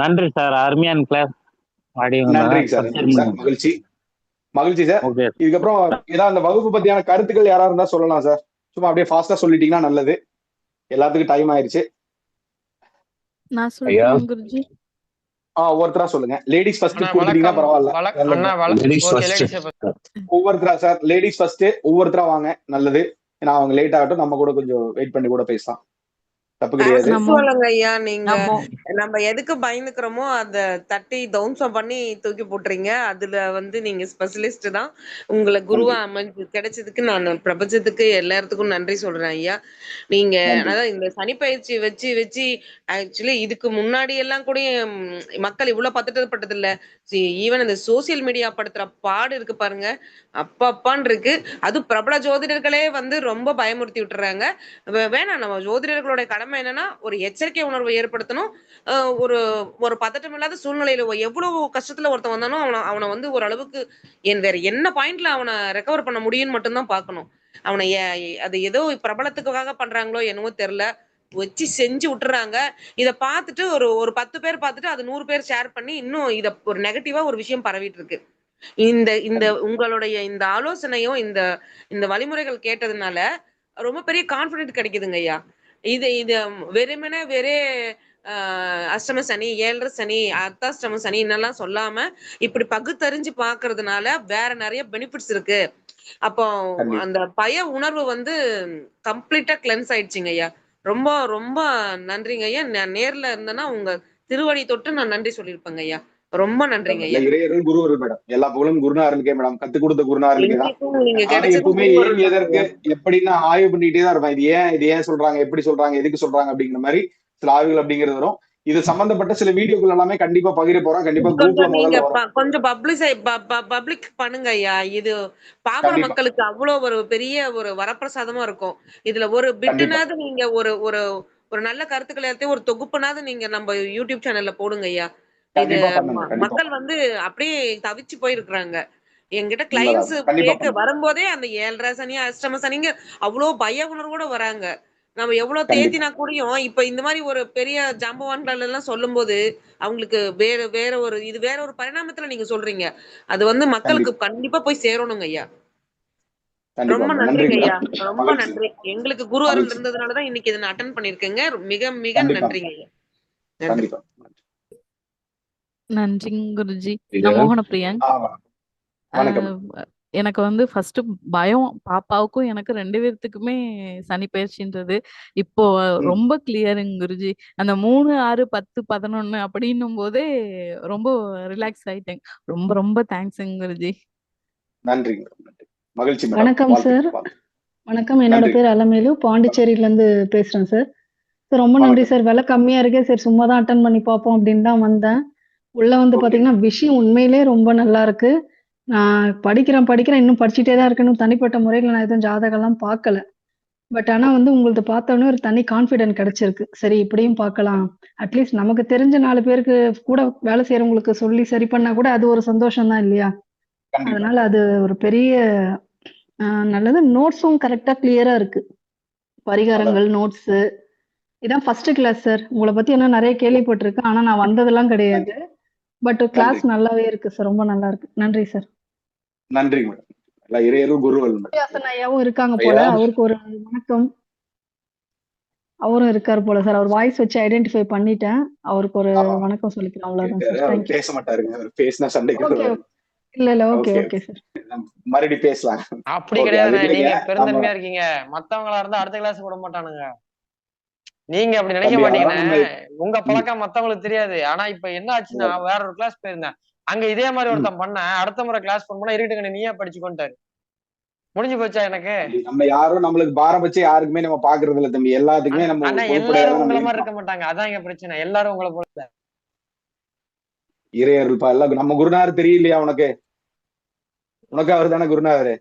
நன்றி சார் அருமையான கிளாஸ் நன்றி சார் மகிழ்ச்சி. மகிழ்ச்சி சார். இதுக்கப்புறம் ஏதாவது அந்த வகுப்பு பத்தியான கருத்துக்கள் யாரா இருந்தா சொல்லலாம் சார். சும்மா அப்படியே ஃபாஸ்டா சொல்லிட்டீங்கன்னா நல்லது. எல்லாத்துக்கும் டைம் ஆயிருச்சு. நான். சொல்றேன் குருஜி. ஒவ்வொருத்தரா சொல்லுங்க. லேடிஸ் ஃபர்ஸ்ட் வணக்கம். பரவாயில்ல. ஒவ்வொருத்தரா சார் லேடிஸ் ஃபர்ஸ்ட் ஒவ்வொருத்தரா வாங்க. நல்லது. ஏன்னா அவங்க லேட் ஆகட்டும் நம்ம கூட கொஞ்சம் வெயிட் பண்ணி கூட பேசலாம். தப்பு கிடையாது. ஐயா நீங்க நம்ம எதுக்கு பயந்துக்கிறோமோ அத தட்டி தவுன்சம் பண்ணி தூக்கி போட்டுறீங்க. அதுல வந்து நீங்க ஸ்பெஷலிஸ்ட் தான். உங்களை குருவா அமைஞ்சு கிடைச்சதுக்கு நான் பிரபஞ்சத்துக்கு எல்லாத்துக்கும் நன்றி சொல்றேன் ஐயா. நீங்க. அதாவது இந்த சனிப்பயிற்சி வச்சு வச்சு ஆக்சுவலி இதுக்கு முன்னாடி எல்லாம் கூட மக்கள் இவ்வளவு பதட்டப்பட்டது இல்ல ஈவன் இந்த சோசியல் மீடியா படுத்துற பாடு இருக்கு பாருங்க. அப்பப்பான் இருக்கு. அது பிரபல ஜோதிடர்களே வந்து ரொம்ப பயமுறுத்தி விட்டுறாங்க. வேணாம் நம்ம ஜோதிடர்களுடைய கடமை என்னன்னா ஒரு எச்சரிக்கை உணர்வை ஏற்படுத்தணும். ஒரு ஒரு பதட்டம் இல்லாத சூழ்நிலையில எவ்வளவு கஷ்டத்துல ஒருத்தன் வந்தானோ அவனை அவனை வந்து ஒரு அளவுக்கு என் வேற என்ன பாயிண்ட்ல அவனை ரெக்கவர் பண்ண முடியும்னு மட்டும்தான் பார்க்கணும். அவனை அது ஏதோ பிரபலத்துக்காக பண்றாங்களோ என்னவோ தெரியல. வச்சு செஞ்சு விட்டுறாங்க. இதை பார்த்துட்டு ஒரு ஒரு பத்து பேர் பார்த்துட்டு அது நூறு பேர் ஷேர் பண்ணி இன்னும் இத ஒரு நெகட்டிவா ஒரு விஷயம் பரவிட்டு இருக்கு இந்த இந்த உங்களுடைய இந்த ஆலோசனையும் இந்த இந்த வழிமுறைகள் கேட்டதுனால ரொம்ப பெரிய கான்பிடென்ட் கிடைக்குதுங்க ஐயா. இது இது வெறுமனே வெறே அஷ்டம சனி ஏழரை சனி அர்த்தாஷ்டம சனி என்னெல்லாம் சொல்லாம இப்படி பகுத்தறிஞ்சு பாக்குறதுனால வேற நிறைய பெனிஃபிட்ஸ் இருக்கு. அப்போ. அந்த பய உணர்வு வந்து கம்ப்ளீட்டா கிளென்ஸ் ஆயிடுச்சுங்க ஐயா. ரொம்ப ரொம்ப நன்றிங்க ஐயா. நான் நேர்ல இருந்தேன்னா உங்க திருவடி தொட்டு நான் நன்றி சொல்லியிருப்பேங்க ஐயா. ரொம்ப நன்றிங்க. ஐயா இறையரும் குருவரும் மேடம். எல்லா புகழும் குருநாதனுக்கே மேடம். கத்து கொடுத்த குருநாதனுக்கே தான். எப்பவுமே ஏன் எதற்கு? எப்படின்னு ஆய்வு பண்ணிட்டே தான் இருப்பேன். இது ஏன் இது ஏன் சொல்றாங்க எப்படி சொல்றாங்க எதுக்கு சொல்றாங்க அப்படிங்கிற மாதிரி சில ஆய்வுகள் அப்படிங்கிறது வரும். இது சம்பந்தப்பட்ட சில வீடியோக்கள் எல்லாமே கண்டிப்பா பகிர போறோம் கண்டிப்பா கொஞ்சம் நீங்க கொஞ்சம் பப்ளிசை பப்ளிக் பண்ணுங்க ஐயா. இது பாக்குற. மக்களுக்கு அவ்வளவு ஒரு பெரிய ஒரு வரப்பிரசாதமா இருக்கும். இதுல ஒரு பிட்டுனாவது நீங்க ஒரு ஒரு ஒரு நல்ல கருத்துக்களை எல்லாத்தையும் ஒரு தொகுப்புனாவது நீங்க நம்ம யூடியூப் சேனல்ல போடுங்க ஐயா. இது மக்கள் வந்து அப்படியே தவிச்சு போயிருக்கிறாங்க. என்கிட்ட கிளைண்ட்ஸ் கேட்க. வரும்போதே அந்த ஏழரை சனி அஷ்டம சனிங்க அவ்வளவு பய உணர்வோட வராங்க. நம்ம எவ்வளவு. தேத்தினா கூடயும் இப்ப இந்த மாதிரி ஒரு பெரிய ஜாம்பவான்கள் எல்லாம் சொல்லும்போது அவங்களுக்கு வேற வேற ஒரு இது வேற ஒரு பரிணாமத்துல நீங்க சொல்றீங்க. அது வந்து மக்களுக்கு கண்டிப்பா. போய் சேரணுங்க ஐயா. ரொம்ப நன்றிங்க. ஐயா. ரொம்ப. நன்றி. எங்களுக்கு குரு அருள். இருந்ததுனாலதான் இன்னைக்கு இதை அட்டன் பண்ணிருக்கேங்க மிக மிக. நன்றிங்க ஐயா. நன்றி. நன்றிங்க குருஜி. நான் மோகன பிரியன் எனக்கு வந்து ஃபர்ஸ்ட் பயம் பாப்பாவுக்கும் எனக்கு ரெண்டு பேர்த்துக்குமே சனி பயிற்சின்றது. இப்போ ரொம்ப கிளியருங்க குருஜி. அந்த மூணு ஆறு பத்து பதினொன்னு அப்படின்னும் போதே ரொம்ப ரிலாக்ஸ் ஆயிட்டேன். ரொம்ப ரொம்ப தேங்க்ஸுங்க குருஜி. நன்றி. நன்றி மகிழ்ச்சி வணக்கம் சார். வணக்கம். என்னோட நன்றி. பேர் அலமேலு. பாண்டிச்சேரியில இருந்து பேசுறேன் சார். சார் ரொம்ப நன்றி. சார். விலை கம்மியா இருக்கே. சரி சும்மா தான் அட்டன் பண்ணி பார்ப்போம் அப்படின்னு தான் வந்தேன். உள்ள வந்து. பாத்தீங்கன்னா விஷயம் உண்மையிலே ரொம்ப நல்லா இருக்கு. நான் படிக்கிறேன் படிக்கிறேன் இன்னும் படிச்சுட்டே தான் இருக்கணும். தனிப்பட்ட முறையில் நான் எதுவும் ஜாதகம்லாம் பார்க்கல. பட் ஆனா வந்து உங்களது பார்த்த உடனே ஒரு தனி கான்ஃபிடென்ட் கிடைச்சிருக்கு. சரி இப்படியும் பார்க்கலாம். அட்லீஸ்ட் நமக்கு தெரிஞ்ச நாலு பேருக்கு கூட வேலை செய்யறவங்களுக்கு சொல்லி சரி பண்ணா கூட அது ஒரு சந்தோஷம் தான் இல்லையா? அதனால அது ஒரு பெரிய நல்லது. நோட்ஸும் கரெக்டா கிளியரா இருக்கு. பரிகாரங்கள் நோட்ஸ் இதான் ஃபர்ஸ்ட் கிளாஸ் சார் உங்களை பத்தி என்ன நிறைய கேள்விப்பட்டிருக்கேன். ஆனா நான் வந்ததெல்லாம் கிடையாது. பட் கிளாஸ் நல்லாவே இருக்கு சார் ரொம்ப நல்லா இருக்கு. நன்றி சார் நன்றி மேடம் எல்லாம் இறையரும் குருவல் ஐயாவும் இருக்காங்க போல. அவருக்கு ஒரு வணக்கம். அவரும் இருக்காரு போல சார் அவர் வாய்ஸ் வச்சு ஐடென்டிஃபை பண்ணிட்டேன். அவருக்கு ஒரு. வணக்கம் சொல்லிக்கிறேன் அவ்வளவுதான் பேச மாட்டாருங்க அவர் பேசினா சண்டைக்கு. இல்ல இல்ல. ஓகே. ஓகே சார் மறுபடியும் பேசலாம். அப்படி கிடையாது நீங்க. பெருந்தன்மையா இருக்கீங்க. மத்தவங்களா இருந்தா அடுத்த கிளாஸ் விட மாட்டானுங்க. நீங்க அப்படி நினைக்க மாட்டீங்கன்னு உங்க பழக்கம் மத்தவங்களுக்கு தெரியாது. ஆனா இப்ப என்ன ஆச்சுன்னா வேற ஒரு கிளாஸ் போயிருந்தேன். அங்க இதே மாதிரி ஒருத்தன் பண்ண அடுத்த முறை கிளாஸ் பண்ணா இருக்கட்டுங்க நீயே படிச்சுக்கோன்ட்டாரு முடிஞ்சு போச்சா எனக்கு? நம்ம யாரும் நம்மளுக்கு பாரம் வச்சு யாருக்குமே நம்ம பாக்குறது இல்ல தம்பி. எல்லாத்துக்குமே நம்ம எல்லாரும் உங்களை மாதிரி. இருக்க மாட்டாங்க. அதான் எங்க பிரச்சனை. எல்லாரும் உங்களை போல. இறையருள்பா எல்லாம் நம்ம குருநாதர் தெரியலையா உனக்கு? உனக்கு அவர் தானே குருநாதர்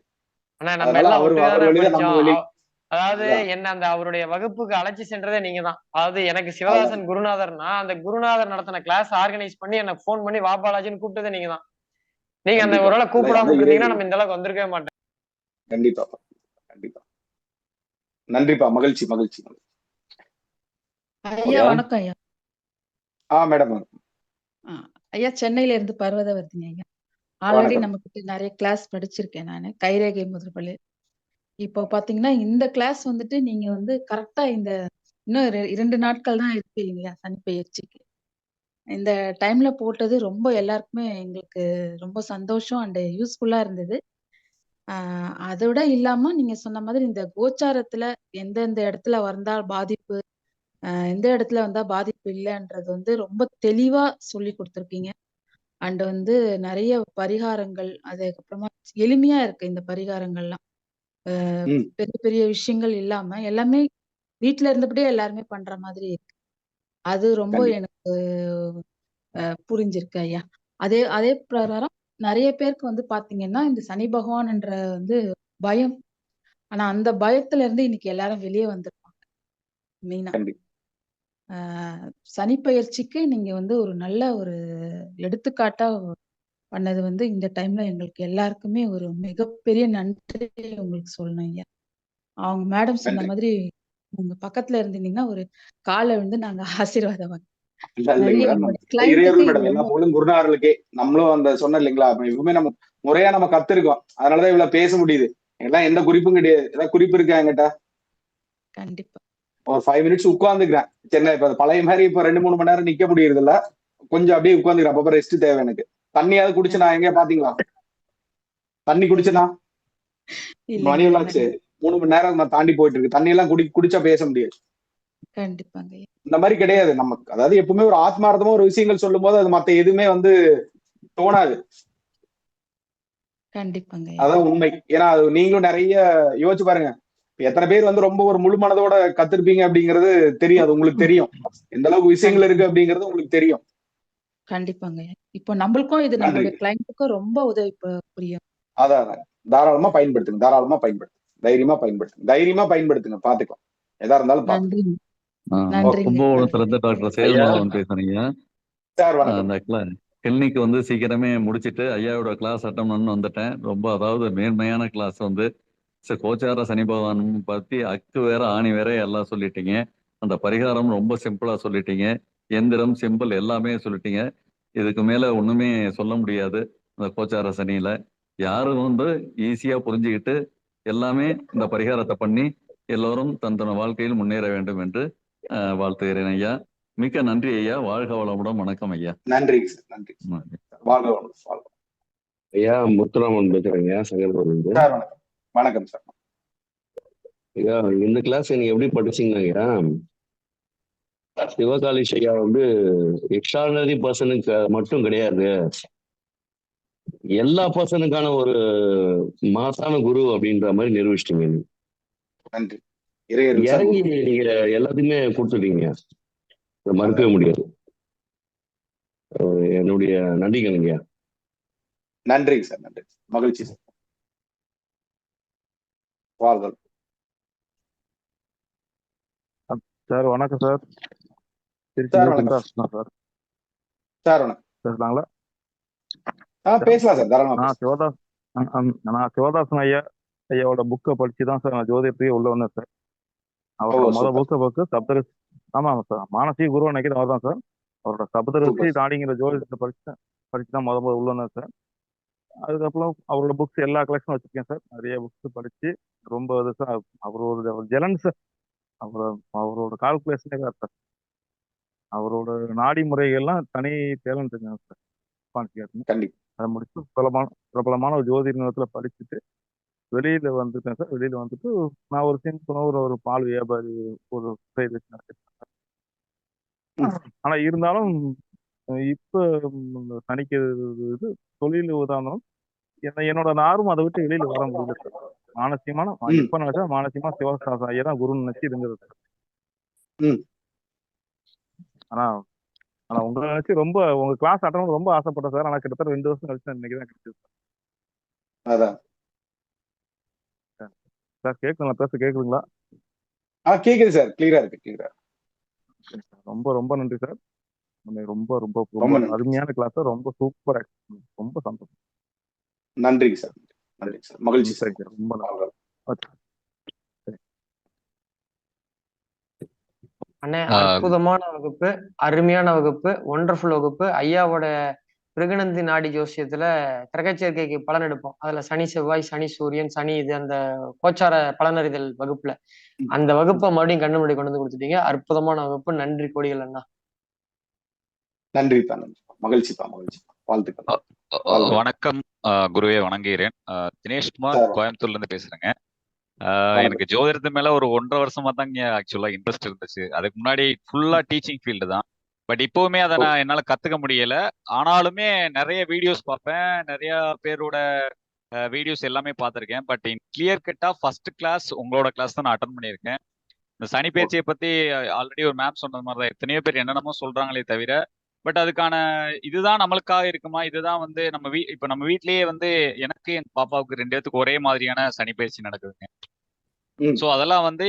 அதாவது. என்ன அந்த அவருடைய வகுப்புக்கு அழைச்சி சென்றதே நீங்க தான் அதாவது எனக்கு சிவதாசன் குருநாதர்னா அந்த குருநாதர் நடத்தின கிளாஸ் ஆர்கனைஸ் பண்ணி எனக்கு ஃபோன் பண்ணி வா பாலாஜின்னு கூப்பிட்டதே நீங்க தான் நீங்க அந்த கண்டிப்பா. ஒருவேளை கூப்பிடாம இருந்தீங்கன்னா. நம்ம இந்த அளவுக்கு வந்திருக்கவே மாட்டோம். கண்டிப்பா கண்டிப்பா. நன்றிப்பா மகிழ்ச்சி மகிழ்ச்சி ஐயா, வணக்கம் ஐயா. ஆ மேடம் ஆ, ஐயா சென்னையில இருந்து பர்வதவர்த்தினி ஐயா. ஆல்ரெடி. நம்ம கிட்ட நிறைய கிளாஸ் படிச்சிருக்கேன் நான். கைரேகை முதற்பள்ளி. இப்போ பாத்தீங்கன்னா இந்த கிளாஸ் வந்துட்டு நீங்க வந்து கரெக்டா இந்த இன்னும் ரெ- இரண்டு நாட்கள் தான் இருக்கு இல்லையா சனி பயிற்சிக்கு. இந்த டைம்ல போட்டது ரொம்ப எல்லாருக்குமே எங்களுக்கு ரொம்ப சந்தோஷம் அண்ட் யூஸ்ஃபுல்லா இருந்தது. ஆஹ் அதை விட இல்லாம நீங்க சொன்ன மாதிரி இந்த கோச்சாரத்துல எந்தெந்த இடத்துல வந்தால் பாதிப்பு எந்த இடத்துல வந்தா பாதிப்பு இல்லைன்றது வந்து ரொம்ப தெளிவா சொல்லி கொடுத்துருக்கீங்க. அண்ட் வந்து நிறைய பரிகாரங்கள் அதுக்கப்புறமா எளிமையா இருக்கு இந்த பரிகாரங்கள்லாம். ம். பெரிய பெரிய விஷயங்கள் இல்லாம எல்லாமே வீட்ல இருந்தபடியே எல்லாருமே பண்ற மாதிரி இருக்கு அது ரொம்ப கண்டிப்பா. எனக்கு அஹ், புரிஞ்சிருக்கு ஐயா அதே அதே பிரகாரம் நிறைய பேருக்கு வந்து பாத்தீங்கன்னா இந்த சனி பகவான்ன்ற வந்து பயம் ஆனா அந்த பயத்துல இருந்து இன்னைக்கு எல்லாரும் வெளியே வந்திருப்பாங்க மெயினா கண்டிப்பா ஆஹ் சனி பெயர்ச்சிக்கு நீங்க வந்து ஒரு நல்ல ஒரு எடுத்துக்காட்டா பண்ணது வந்து இந்த டைம்ல எங்களுக்கு எல்லாருக்குமே ஒரு மிகப்பெரிய நன்றி உங்களுக்கு சொல்லணும் ஐயா. அவங்க மேடம் சொன்ன. மாதிரி உங்க பக்கத்துல இருந்தீங்கன்னா ஒரு காலை விழுந்து நாங்க ஆசீர்வாதம் குருநாதர்களுக்கே. நம்மளும் அந்த சொன்ன இல்லைங்களா எப்பவுமே நம்ம முறையா நம்ம கத்திருக்கோம். அதனாலதான் இவ்வளவு பேச முடியுது. எல்லாம் எந்த குறிப்பும் கிடையாது. ஏதாவது குறிப்பு இருக்கா என்கிட்ட? கண்டிப்பா. ஒரு ஃபைவ் மினிட்ஸ் உட்காந்துக்கிறேன் சென்னை இப்ப பழைய மாதிரி இப்ப ரெண்டு மூணு மணி நேரம் நிக்க முடியறது இல்ல கொஞ்சம் அப்படியே உட்காந்துக்கிறேன் அப்பப்ப ரெஸ்ட் தேவை எனக்கு. தண்ணியாவது குடிச்சு நான் எங்க பாத்தீங்களா? தண்ணி குடிச்சனா? மணி சரி மூணு மணி நேரம் நான் தாண்டி போயிட்டு இருக்கு தண்ணி எல்லாம் குடி குடிச்சா பேச முடியாது. கண்டிப்பாங்க. இந்த மாதிரி கிடையாது. நமக்கு அதாவது எப்பவுமே ஒரு ஆத்மார்த்தமா ஒரு விஷயங்கள் சொல்லும் போது அது மத்த எதுவுமே வந்து தோணாது. கண்டிப்பாங்க. அதான் உண்மை. ஏன்னா அது நீங்களும் நிறைய யோசிச்சு பாருங்க. எத்தனை பேர் வந்து ரொம்ப ஒரு முழு மனதோட கத்திருப்பீங்க அப்படிங்கிறது தெரியும் அது உங்களுக்கு தெரியும். எந்த அளவுக்கு விஷயங்கள் இருக்கு அப்படிங்கிறது உங்களுக்கு தெரியும். கண்டிப்பாங்க. இப்போ நம்மளுக்கும் இது. நம்மளுடைய கிளைண்ட்டுக்கும் ரொம்ப உதவி புரியும் அதான் அதான். தாராளமா பயன்படுத்துங்க. தாராளமா பயன்படுத்துங்க. தைரியமா பயன்படுத்துங்க. தைரியமா பயன்படுத்துங்க. பாத்துக்கலாம். எதா இருந்தாலும். கும்பகோணத்துல இருந்து டாக்டர் சேதுமாதவன் பேசுறீங்க சார் கிளினிக் வந்து சீக்கிரமே முடிச்சிட்டு ஐயாவோட கிளாஸ் அட்டன் பண்ணு வந்துட்டேன். ரொம்ப அதாவது மேன்மையான கிளாஸ் வந்து. சரி, கோச்சார சனி பகவான் பத்தி அக்கு வேற ஆணி வேற எல்லாம் சொல்லிட்டீங்க. அந்த பரிகாரம் ரொம்ப சிம்பிளா சொல்லிட்டீங்க. எந்திரம் சிம்பிள் எல்லாமே சொல்லிட்டீங்க. இதுக்கு மேல ஒண்ணுமே சொல்ல முடியாது இந்த கோச்சார சனியில. யாரும் வந்து ஈஸியா புரிஞ்சுக்கிட்டு எல்லாமே இந்த பரிகாரத்தை பண்ணி எல்லோரும் தன் தன் வாழ்க்கையில் முன்னேற வேண்டும் என்று ஆஹ், வாழ்த்துகிறேன் ஐயா. மிக்க நன்றி ஐயா. வாழ்க வளமுடன். வணக்கம் ஐயா. நன்றி சார். நன்றி. வாழ்க. ஐயா முத்துராமன் பேசுறேங்க. சங்கர்புரம் சார் வணக்கம். வணக்கம் சார். ஐயா இந்த கிளாஸ் நீங்க எப்படி படிச்சீங்க ஐயா? சிவகாலிஷ் ஐயா வந்து எக்ஸ்ட்ரானரி பர்சனுக்கு மட்டும் கிடையாது. எல்லா பர்சனுக்கான ஒரு மாசான குரு அப்படின்ற மாதிரி நிரூபிச்சிட்டீங்க. நன்றி. இறங்கி நீங்க எல்லாத்தையுமே கொடுத்துட்டீங்க. மறுக்கவே முடியாது. என்னுடைய நன்றிகள் ஐயா. நன்றிங்க சார் நன்றி. மகிழ்ச்சி சார். வாழ்க வளமுடன். சார் வணக்கம் சார். சார், பேசலாங்களா? பேசலாம் தாராளமா. சிவதாஸ் நான் சிவதாசன் ஐயா ஐயாவோட புக்கை படிச்சு தான் சார் நான் ஜோதிடத்துக்கே உள்ள வந்தேன் சார். அவரோட ஓ, முத சூப்பர். புக்கை புக்கு சப்தரிசி ஆமாம் சார் மானசீக குரு நினைக்கிறேன் அவர் தான் சார். அவரோட சப்தரிசி. நாடிங்கிற ஜோதிடத்தை படிச்சு படிச்சு தான் முத முத உள்ள வந்தேன் சார். அதுக்கப்புறம் அவரோட புக்ஸ் எல்லா கலெக்ஷனும் வச்சிருக்கேன் சார். நிறைய புக்ஸ் படிச்சு ரொம்ப இது சார் அவரோட ஜெலன் சார் அவரோட அவரோட கால்குலேஷனே சார் அவரோட நாடி முறைகள்லாம் தனி டேலண்ட் இருக்காங்க சார் கண்டிப்பா. அதை முடிச்சு பிரபலமான பிரபலமான ஒரு ஜோதிட நிறுவனத்தில் படிச்சுட்டு வெளியில வந்துட்டேன் சார் வெளியில வந்துட்டு நான் ஒரு சின்ன ஒரு ஒரு பால் வியாபாரி ஒரு ஆனா இருந்தாலும் இப்ப இது தொழில் உதாரணம். என்ன என்னோட நாரும் அதை விட்டு வெளியில வர முடியல சார் மானசியமான. இப்ப நினைச்சா மானசியமா சிவசாச ஐயா தான் குருன்னு நினைச்சு இருந்தது. ஆனா ஆனா உங்களை நினைச்சு ரொம்ப உங்க கிளாஸ் அட்டன் ரொம்ப ஆசைப்பட்டேன் சார். ஆனா கிட்டத்தட்ட ரெண்டு வருஷம் கழிச்சு இன்னைக்கு தான் கிடைச்சது அதான். சார் கேட்குங்களா பேச கேட்குதுங்களா ஆ கேக்குது சார். கிளியரா இருக்கு கிளியரா ரொம்ப ரொம்ப நன்றி சார். ரொம்ப ரொம்ப ரொம்ப நன்றி. அருமையான கிளாஸ் ரொம்ப சூப்பர் ரொம்ப சந்தோஷம். நன்றிங்க சார். நன்றிங்க சார். மகிழ்ச்சி சார். ரொம்ப நன்றி வாழ்க வளமுடன். ஓகே அண்ணே. அற்புதமான வகுப்பு அருமையான வகுப்பு ஒண்டர்ஃபுல் வகுப்பு. ஐயாவோட பிருகநந்தி நாடி ஜோசியத்துல கிரகச்சேர்க்கைக்கு பலன் எடுப்போம். அதுல சனி செவ்வாய் சனி சூரியன் சனி இது அந்த கோச்சார பலனறிதல் வகுப்புல. அந்த வகுப்பை மறுபடியும் கண்ணு முன்னாடி கொண்டு வந்து கொடுத்துட்டீங்க. அற்புதமான வகுப்பு. நன்றி கோடிகள் அண்ணா. நன்றிப்பா நன்றிப்பா மகிழ்ச்சிப்பா மகிழ்ச்சிப்பா. வாழ்த்துக்கள். வணக்கம். குருவே வணங்குகிறேன். தினேஷ்குமார். கோயம்புத்தூர்ல இருந்து பேசுறேங்க. எனக்கு ஜோதிடத்து மேல ஒரு ஒன்றரை வருஷமா தாங்க ஆக்சுவலா இன்ட்ரெஸ்ட் இருந்துச்சு. அதுக்கு முன்னாடி ஃபுல்லா டீச்சிங் ஃபீல்டு தான். பட் இப்பவுமே அதை நான் என்னால கத்துக்க முடியல. ஆனாலுமே நிறைய வீடியோஸ் பார்ப்பேன். நிறைய பேரோட வீடியோஸ் எல்லாமே பார்த்திருக்கேன். பட் இன் கிளியர் கட்டா ஃபர்ஸ்ட் கிளாஸ் உங்களோட கிளாஸ் தான் நான் அட்டன் பண்ணியிருக்கேன். இந்த சனி பேச்சியை பத்தி ஆல்ரெடி ஒரு மேம் சொன்னது மாதிரி தான் எத்தனையோ பேர் என்னென்னமோ சொல்றாங்களே தவிர பட் அதுக்கான இதுதான் நம்மளுக்காக இருக்குமா? இதுதான் வந்து நம்ம வீ இப்ப நம்ம வீட்லயே வந்து எனக்கு என் பாப்பாவுக்கு ரெண்டு பேத்துக்கு ஒரே மாதிரியான சனி பயிற்சி நடக்குதுங்க. சோ அதெல்லாம் வந்து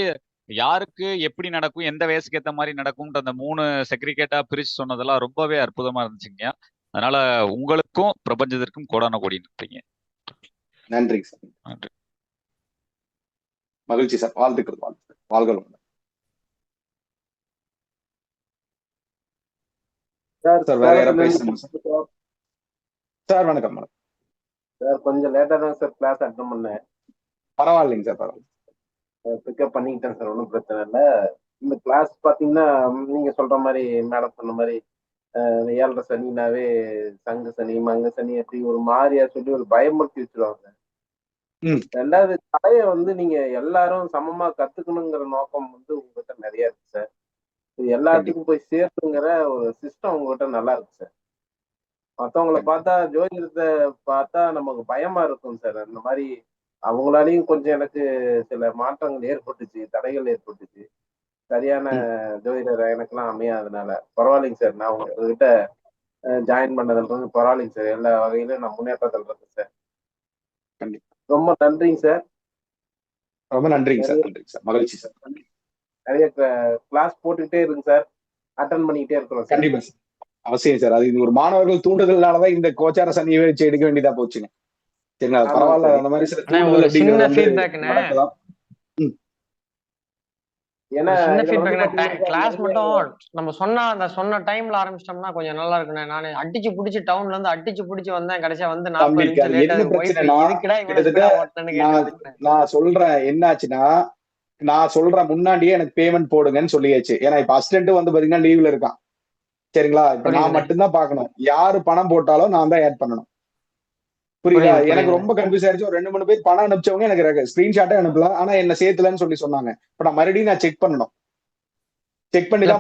யாருக்கு எப்படி நடக்கும் எந்த வயசுக்கு ஏத்த மாதிரி நடக்கும்ன்ற அந்த மூணு செக்ரிகேட்டா பிரிச்சு சொன்னதெல்லாம் ரொம்பவே அற்புதமா இருந்துச்சுங்க. அதனால உங்களுக்கும் பிரபஞ்சத்திற்கும் கோடான கோடி நிற்பீங்க நன்றிங்க சார். நன்றி. மகிழ்ச்சி சார். வாழ்த்துக்கள் வாழ்த்துக்கள். வாழ்கள் சார் சார் வேற வணக்கம் வணக்கம் சார் கொஞ்சம் லேட்டா தான் சார் கிளாஸ் அட்டன் பண்ணேன். பரவாயில்லைங்க சார் பரவாயில்ல. பிக்கப் பண்ணிக்கிட்டேன் சார் ஒன்றும் பிரச்சனை இல்லை. இந்த கிளாஸ் பார்த்தீங்கன்னா நீங்க சொல்ற மாதிரி மேடம் சொன்ன மாதிரி ஏழரை சனினாவே சங்கு சனி மங்க சனி அப்படி ஒரு மாதிரியா சொல்லி ஒரு பயமுறுத்தி வச்சிருவாங்க. ரெண்டாவது கலையை வந்து நீங்க எல்லாரும் சமமா கத்துக்கணுங்கிற நோக்கம் வந்து உங்ககிட்ட நிறைய இருக்கு சார். இது எல்லாத்துக்கும் போய் சேர்த்துங்கிற ஒரு சிஸ்டம் உங்ககிட்ட நல்லா இருக்கு சார் மற்றவங்கள பார்த்தா ஜோதிடத்தை பார்த்தா நமக்கு பயமா இருக்கும் சார் அந்த மாதிரி அவங்களாலையும் கொஞ்சம் எனக்கு சில மாற்றங்கள் ஏற்பட்டுச்சு தடைகள் ஏற்பட்டுச்சு. சரியான ஜோதிடர் எனக்கெல்லாம் அமையாதனால. பரவாயில்லைங்க சார் நான் உங்ககிட்ட ஜாயின் பண்ணதுல இருந்து பரவாயில்லைங்க சார் எல்லா வகையிலும் நான் முன்னேற்றத்தில் இருக்கேன் சார். ரொம்ப நன்றிங்க சார் ரொம்ப நன்றிங்க சார். நன்றிங்க சார் மகிழ்ச்சி சார் நிறைய கிளாஸ் போட்டுக்கிட்டே இருங்க சார் அட்டன் பண்ணிக்கிட்டே இருக்கிறோம் கண்டிப்பா சார் அவசியம் சார் அது இது ஒரு மாணவர்கள் தூண்டுதல்னாலதான் இந்த கோச்சார சனியை வச்சு எடுக்க வேண்டியதா போச்சுங்க. சரிங்களா? பரவாயில்ல. அந்த மாதிரி சில ஏன்னா கிளாஸ் மட்டும் நம்ம சொன்ன அந்த சொன்ன டைம்ல ஆரம்பிச்சிட்டோம்னா கொஞ்சம் நல்லா இருக்குண்ணே. நான் அடிச்சு புடிச்சு டவுன்ல இருந்து அடிச்சு புடிச்சு வந்தேன். கடைசியா வந்து நான் சொல்றேன் என்னாச்சுன்னா நான் சொல்றேன் முன்னாடியே எனக்கு பேமெண்ட் போடுங்கன்னு சொல்லியாச்சு. ஏன்னா இப்ப அசிஸ்டன்ட் வந்து பாத்தீங்கன்னா லீவ்ல இருக்கான். சரிங்களா? இப்ப நான். மட்டும்தான் பார்க்கணும். யாரு பணம் போட்டாலும் நான் தான் ஆட் பண்ணணும். புரியுதா? எனக்கு. ரொம்ப கன்ஃபியூஸ் ஆயிடுச்சு. ஒரு ரெண்டு மூணு பேர் பணம் அனுப்பிச்சவங்க எனக்கு ஸ்கிரீன்ஷாட்டே அனுப்பல. ஆனா என்ன சேர்த்துலன்னு சொல்லி சொன்னாங்க. இப்ப நான் மறுபடியும் நான் செக் பண்ணணும். செக் பண்ணி இல்ல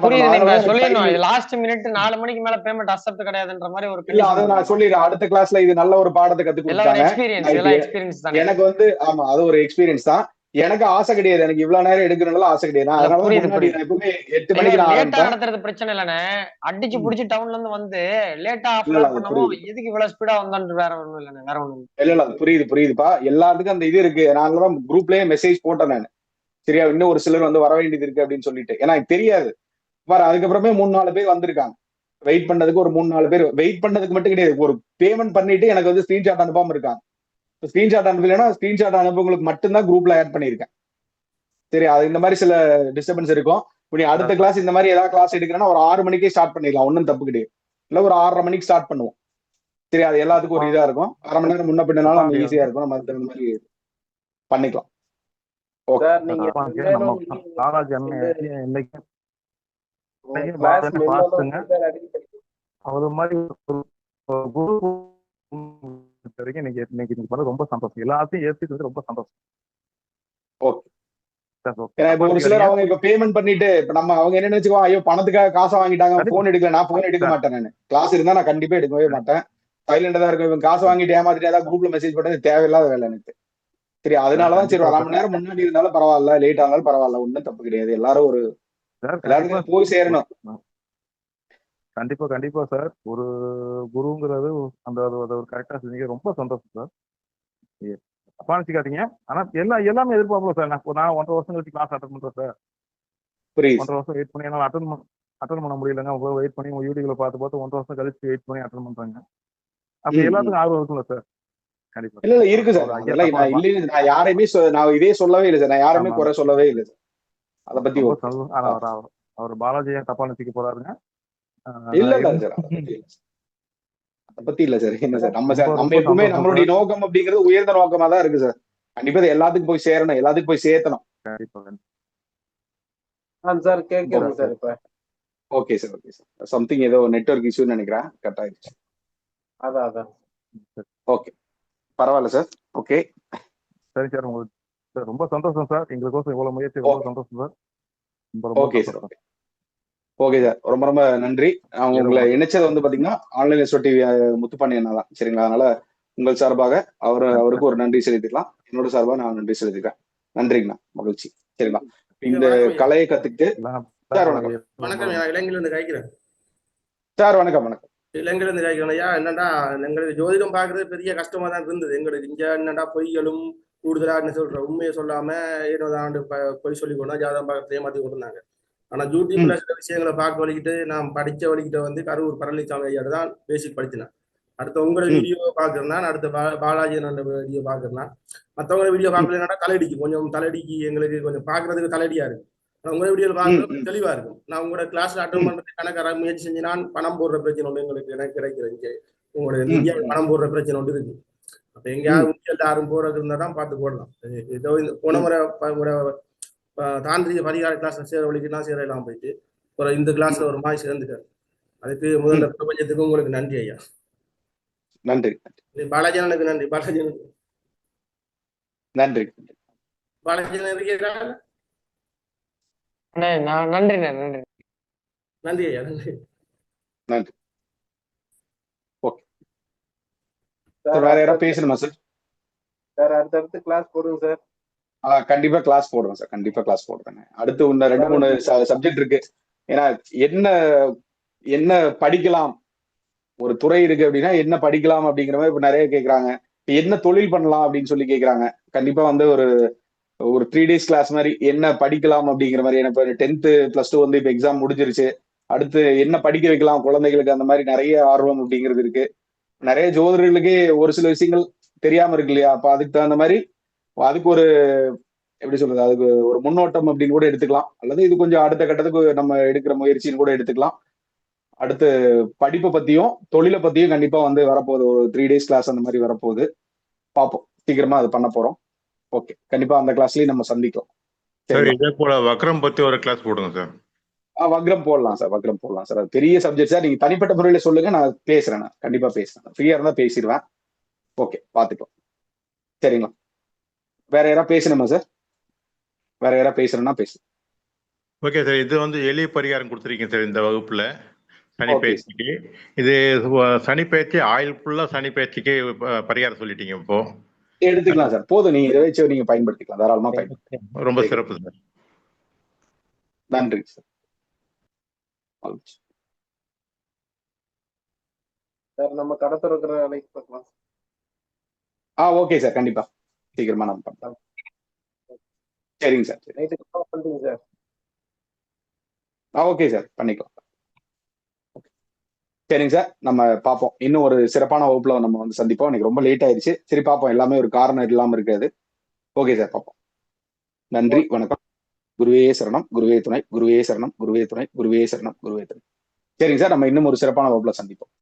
தான் சொல்லிடணும். லாஸ்ட் மினிட் நாலு மணிக்கு மேல பேமெண்ட் அக்செப்ட் கிடையாதுன்ற மாதிரி ஒரு இல்ல அதை நான் சொல்லிடுறேன். அடுத்த கிளாஸ்ல இது நல்ல ஒரு பாடத்தை கத்து கொடுத்தாங்க. எனக்கு வந்து ஆமா அது ஒரு எக்ஸ்பீரியன்ஸ் தான். எனக்கு ஆசை கிடையாது. எனக்கு இவ்வளவு நேரம் எடுக்கணும்ல ஆசை கிடையாது. இல்ல, அதனால எப்பவுமே எட்டு இல்ல மணிக்கு லேட்டா நடத்துறது பிரச்சனை இல்லண்ணே. அடிச்சு. புடிச்சு டவுன்ல இருந்து வந்து லேட்டா இல்ல, இல்ல. எதுக்கு இவ்வளவு ஸ்பீடா வந்தோன்ற வேற ஒண்ணும் இல்லண்ணே வேற ஒண்ணும் இல்ல இல்ல இல்ல அது புரியுது புரியுதுப்பா. எல்லாத்துக்கும் அந்த இது இருக்கு. தான் குரூப்லயே மெசேஜ் போட்டேன் நான். சரியா இன்னும் ஒரு சிலர் வந்து வர வேண்டியது இருக்கு அப்படின்னு சொல்லிட்டு. ஏன்னா எனக்கு தெரியாது. பாரு அதுக்கப்புறமே மூணு நாலு பேர் வந்திருக்காங்க. வெயிட் பண்ணதுக்கு ஒரு மூணு நாலு பேர். வெயிட் பண்ணதுக்கு மட்டும் கிடையாது. ஒரு பேமெண்ட் பண்ணிட்டு எனக்கு வந்து ஸ்கிரீன்ஷாட் அனுப்பாம இருக்காங்க. ஸ்கிரீன்ஷாட் அனுப்பலைன்னா ஸ்கிரீன்ஷாட் அனுப்பவங்களுக்கு மட்டும்தான் குரூப்ல ஆட் பண்ணியிருக்கேன். சரி அது இந்த மாதிரி சில டிஸ்டர்பன்ஸ் இருக்கும். இப்ப நீ அடுத்த கிளாஸ் இந்த மாதிரி ஏதாவது கிளாஸ் எடுக்கிறேன்னா ஒரு ஆறு மணிக்கே ஸ்டார்ட் பண்ணிடலாம். ஒன்றும் தப்பு கிடையாது. இல்ல ஒரு ஆறரை மணிக்கு ஸ்டார்ட் பண்ணுவோம். சரி அது எல்லாத்துக்கும் ஒரு இதா இருக்கும். அரை மணி நேரம் முன்ன பின்னாலும் நம்ம ஈஸியா இருக்கும். நம்ம அதுக்கு தகுந்த மாதிரி பண்ணிக்கலாம். அவர் மாதிரி வரைக்கும் இன்னைக்கு இன்னைக்கு நீங்க பண்ணது ரொம்ப சந்தோஷம். எல்லாத்தையும் ஏற்றுக்கிறது ரொம்ப சந்தோஷம். ஓகே இப்ப ஒரு சிலர் அவங்க இப்ப பேமெண்ட் பண்ணிட்டு இப்ப நம்ம அவங்க என்ன நினைச்சுக்கோ ஐயோ பணத்துக்காக காசை வாங்கிட்டாங்க. போன் எடுக்கல நான் போன் எடுக்க மாட்டேன் நான். கிளாஸ் இருந்தா நான் கண்டிப்பா எடுக்கவே மாட்டேன். சைலண்டா தான் இருக்கும். இவன் காசு வாங்கிட்டு ஏமாத்திட்டு ஏதாவது குரூப்ல மெசேஜ் பண்ணது தேவையில்லாத வேலை எனக்கு. சரி அதனாலதான் சரி ஒரு அரை மணி நேரம் முன்னாடி இருந்தாலும் பரவாயில்ல லேட் ஆனாலும் பரவாயில்ல ஒன்றும் தப்பு கிடையாது. எல்லாரும் ஒரு கண்டிப்பா. போய் சேரணும். கண்டிப்பா கண்டிப்பா சார் ஒரு குருங்கிறது அந்த அது அது ஒரு கரெக்டா செஞ்சீங்க. ரொம்ப சந்தோஷம் சார் அப்பா நினைச்சுக்காதீங்க ஆனா எல்லாம் எல்லாமே எதிர்பார்ப்போம் சார் நான் நான் ஒன்றரை வருஷம் கழிச்சு கிளாஸ் அட்டன் பண்றேன் சார் புரியுது. ஒன்றரை வருஷம் வெயிட் பண்ணி என்னால் அட்டன் அட்டன் பண்ண முடியலங்க. உங்க வெயிட் பண்ணி உங்க யூடியூப்ல பார்த்து பார்த்து ஒன்றரை வருஷம் கழிச்சு வெயிட் பண்ணி அட்டன் பண்றாங்க. அப்ப ம், ம். எல்லாத்துக்கும் ஆர்வம் இருக்கும்ல சார் கண்டிப்பா. இல்ல இல்ல இருக்கு சார் ஒரு ஐயா அதெல்லாம் நான் இல்லைன்னு நான் யாரையுமே சொ- நான் இதே சொல்லவே இல்லை சார் நான் யாருமே ஆமா. குறை சொல்லவே இல்லை சார் அதை பத்தி ரொம்ப ஓகே. சந்தோஷம். ஆனா, ஆனா, அவர் பாலாஜி ஏன் தப்பா நினைச்சுக்க போறாருங்க? இல்ல இல்ல பத்தி இல்ல சார். என்ன சார்? நம்ம சார் நம்ம எப்பவுமே நம்மளுடைய நோக்கம் அப்படிங்கிறது உயர்ந்த நோக்கமா தான் இருக்கு சார். கண்டிப்பா எல்லாத்துக்கும் போய் சேரணும் எல்லாத்துக்கும் போய் சேர்த்தணும். சார் கேட்குறேங்க சார் இப்ப. Okay sir okay sir. Something ஏதோ நெட்வொர்க் இஷ்யூன்னு நினைக்கிறேன். கட் ஆயிடுச்சு அதான் அதான். ஓகே. பரவாயில்ல சார். ஓகே. சரி சார் உங்களுக்கு சார், ரொம்ப சந்தோஷம் சார். எங்களுக்கோசம் இவ்வளவு முயற்சி ரொம்ப சந்தோஷம் sir. Okay sir okay. Okay sir ரொம்ப ரொம்ப நன்றி. அவங்க உங்களை இணைச்சது வந்து பாத்தீங்கன்னா ஆன்லைன் எஸ்ஓ டிவி முத்துப்பாண்டி அண்ணா தான் சரிங்களா? அதனால உங்கள் சார்பாக அவர் அவருக்கு ஒரு நன்றி செலுத்திக்கலாம். என்னோட சார்பாக நான் நன்றி செலுத்திக்கிறேன். நன்றிங்கண்ணா. மகிழ்ச்சி. சரிங்களா? இந்த கலையை கத்துக்கிட்டு சார் வணக்கம். வணக்கம் இலங்கையிலிருந்து காய்க்கிறேன். சார் வணக்கம் வணக்கம். இலங்கையிலிருந்து காய்க்கிறேன் ஐயா. என்னடா எங்களுக்கு ஜோதிடம் பார்க்கறது பெரிய கஷ்டமா தான் இருந்தது. எங்களுக்கு இங்க என்னடா பொய்களும் கூடுதலா என்ன சொல்ற உண்மையை சொல்லாம ஏனோ ஆண்டு பொய் சொல்லி கொண்டா ஜாதகம் பார்க்கறது ஏமாத்தி கொண்டிருந்தாங்க. ஆனா யூடியூப்ல சில விஷயங்களை பார்க்க வலிக்கிட்டு நான் படிச்ச வலிக்கிட்ட வந்து கரூர் பழனிசாமி ஐயாடு தான் பேசிக் படிச்சினேன். அடுத்த உங்களோட. வீடியோ பாக்குறேன்னா அடுத்த பாலாஜி நல்ல வீடியோ பாக்குறேன்னா மத்தவங்க வீடியோ பார்க்கலன்னா தலையடிக்கு? கொஞ்சம் தலையடிக்கு எங்களுக்கு கொஞ்சம் பாக்குறதுக்கு தலையடியா இருக்கு. ஆனா உங்களோட வீடியோ ம். தெளிவா இருக்கும். நான் உங்களோட கிளாஸ்ல அட்டன் பண்றது கணக்கார முயற்சி செஞ்சு நான் பணம் போடுற பிரச்சனை ஒன்று எங்களுக்கு எனக்கு கிடைக்கிறது உங்களோட இந்தியாவில். பணம் போடுற பிரச்சனை ஒன்று இருக்கு. அப்ப எங்கேயாவது யாரும் போறது இருந்தா தான் பார்த்து போடலாம். இந்த போன. முறை தாந்திரிக பரிகார கிளாஸ்ல சேர வழிக்குனா சேர இல்லாம போயிட்டு அப்புறம் இந்த கிளாஸ்ல ஒரு மாதிரி சேர்ந்துட்டார். அதுக்கு முதல்ல பிரபஞ்சத்துக்கு உங்களுக்கு நன்றி ஐயா. நன்றி. இது பாலாஜி அண்ணனுக்கு நன்றி. பாலாஜி அண்ணனுக்கு. நன்றி. பாலாஜி அண்ணன் இருக்கிறீங்களா அண்ணே, நான் நன்றிண்ணே நன்றி. நன்றி ஐயா நன்றி. நன்றி. ஓகே. சார் வேற யாராவது பேசணுமா சார்? சார் அடுத்தடுத்து கிளாஸ் போடுங்க சார். கண்டிப்பா கிளாஸ் போடுவேன் சார் கண்டிப்பா கிளாஸ் போடுவேன் அடுத்து இன்னும் ரெண்டு மூணு சப்ஜெக்ட் இருக்கு. ஏன்னா என்ன என்ன படிக்கலாம்? ஒரு துறை இருக்கு அப்படின்னா என்ன படிக்கலாம் அப்படிங்கிற மாதிரி இப்ப நிறைய கேக்குறாங்க. இப்ப என்ன தொழில் பண்ணலாம் அப்படின்னு சொல்லி கேக்குறாங்க. கண்டிப்பா வந்து ஒரு ஒரு த்ரீ டேஸ் கிளாஸ் மாதிரி என்ன படிக்கலாம் அப்படிங்கிற மாதிரி. எனக்கு டென்த்து பிளஸ் டூ வந்து இப்ப எக்ஸாம் முடிஞ்சிருச்சு. அடுத்து என்ன படிக்க வைக்கலாம் குழந்தைகளுக்கு அந்த மாதிரி நிறைய ஆர்வம் அப்படிங்கிறது இருக்கு. நிறைய ஜோதிடர்களுக்கே ஒரு சில விஷயங்கள் தெரியாம இருக்கு இல்லையா? அப்ப அதுக்கு தகுந்த மாதிரி அதுக்கு ஒரு எப்படி சொல்றது அதுக்கு ஒரு முன்னோட்டம் அப்படின்னு கூட எடுத்துக்கலாம். அல்லது இது கொஞ்சம் அடுத்த கட்டத்துக்கு நம்ம எடுக்கிற முயற்சின்னு கூட எடுத்துக்கலாம். அடுத்து படிப்பை பத்தியும் தொழிலை பத்தியும் கண்டிப்பா வந்து வரப்போகுது. ஒரு த்ரீ டேஸ் கிளாஸ் அந்த மாதிரி வரப்போகுது. பார்ப்போம். சீக்கிரமா அது பண்ண போறோம். ஓகே கண்டிப்பா அந்த கிளாஸ்லயும் நம்ம சந்திக்கலாம். சார் இதே போல வக்ரம் பத்தி ஒரு கிளாஸ் போடுங்க சார் ஆ, வக்ரம் போடலாம் சார் வக்ரம் போடலாம் சார் அது பெரிய சப்ஜெக்ட் சார் நீங்க தனிப்பட்ட முறையில சொல்லுங்க. நான் பேசுறேன் நான். கண்டிப்பா பேசுறேன். ஃப்ரீயா இருந்தா பேசிடுவேன். ஓகே பாத்துக்கலாம் சரிங்களா? வேற யாராவது பேசணுமா சார் வேற யாராவது பேசுறேன்னா பேசு. ஓகே சார் இது வந்து எளிய பரிகாரம் கொடுத்துருக்கீங்க சார் இந்த வகுப்புல. சனி ஓகே பயிற்சிக்கு இது வ- சனி பயிற்சி ஆயில் ஃபுல்லா சனி பயிற்சிக்கு ப- பரிகாரம் சொல்லிட்டீங்க இப்போ. எடுத்துக்கலாம் சார் போதும். நீங்க இதை வச்சு நீங்க பயன்படுத்திக்கலாம். தாராளமா பயன்படுத்திக்கலாம். ரொம்ப சிறப்பு சார் நன்றி சார். சார் நம்ம கடை திறக்கிற வேலைக்கு பார்க்கலாம். ஆ ஓகே சார் கண்டிப்பா. சீக்கிரமா நம்ம பண்ணலாம். சரிங்க சார் சரி. நைட்டு கால் பண்ணுறீங்க சார். ஆ ஓகே சார் பண்ணிக்கலாம். சரிங்க சார் நம்ம பார்ப்போம். இன்னும் ஒரு சிறப்பான வகுப்புல நம்ம வந்து சந்திப்போம். எனக்கு ரொம்ப லேட் ஆயிருச்சு சரி பார்ப்போம். எல்லாமே ஒரு காரணம் இல்லாம இருக்காது. ஓகே சார் பார்ப்போம். நன்றி வணக்கம். குருவே சரணம் குருவே துணை குருவே சரணம் குருவே துணை குருவே சரணம் குருவே துணை. சரிங்க சார் நம்ம இன்னும் ஒரு சிறப்பான வகுப்புல சந்திப்போம்.